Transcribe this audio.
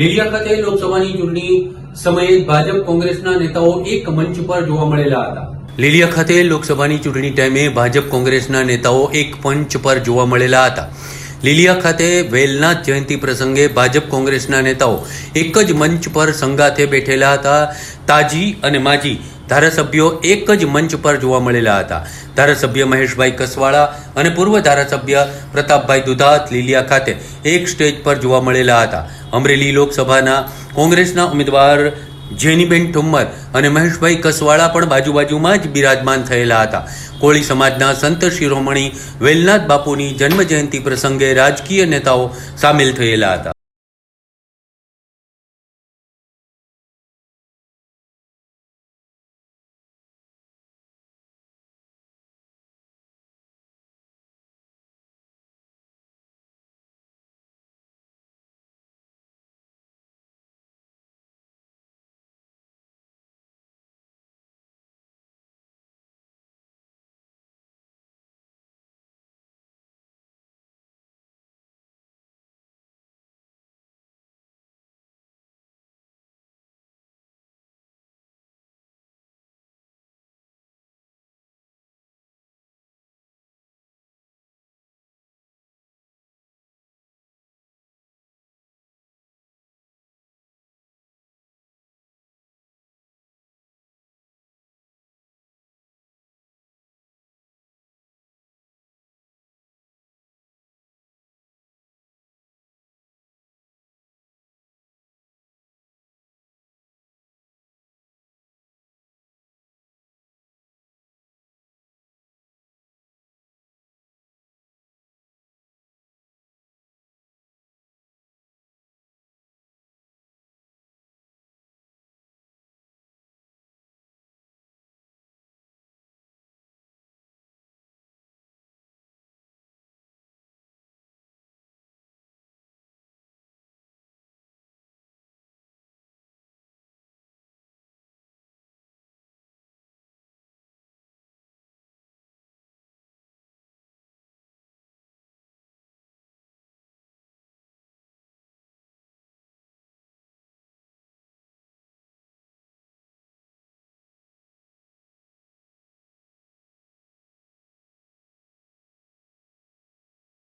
લીલિયા ખાતે લોકસભાની ચૂંટણી સમયે ભાજપ કોંગ્રેસના નેતાઓ એક મંચ પર જોવા મળેલા હતા. લીલિયા ખાતે લોકસભાની ચૂંટણી ટાઈમે ભાજપ કોંગ્રેસના નેતાઓ એક મંચ પર જોવા મળેલા હતા. લીલિયા ખાતે વેલનાથ જયંતિ પ્રસંગે ભાજપ કોંગ્રેસના નેતાઓ એક જ મંચ પર સંગાથે બેઠેલા હતા. તાજી અને માજી ધારાસભ્યો એક જ મંચ પર જોવા મળેલા હતા. ધારાસભ્ય મહેશભાઈ કસવાળા અને પૂર્વ ધારાસભ્ય પ્રતાપભાઈ દુધાત લીલિયા ખાતે એક સ્ટેજ પર જોવા મળેલા હતા. અમરેલી લોકસભાના કોંગ્રેસના ઉમેદવાર જેનીબેન ઠુમ્મર અને મહેશભાઈ કસવાળા પણ બાજુ બાજુમાં જ બિરાજમાન થયેલા હતા. કોળી સમાજના સંત શિરોમણી વેલનાથ બાપુની જન્મજયંતિ પ્રસંગે રાજકીય નેતાઓ સામેલ થયેલા હતા.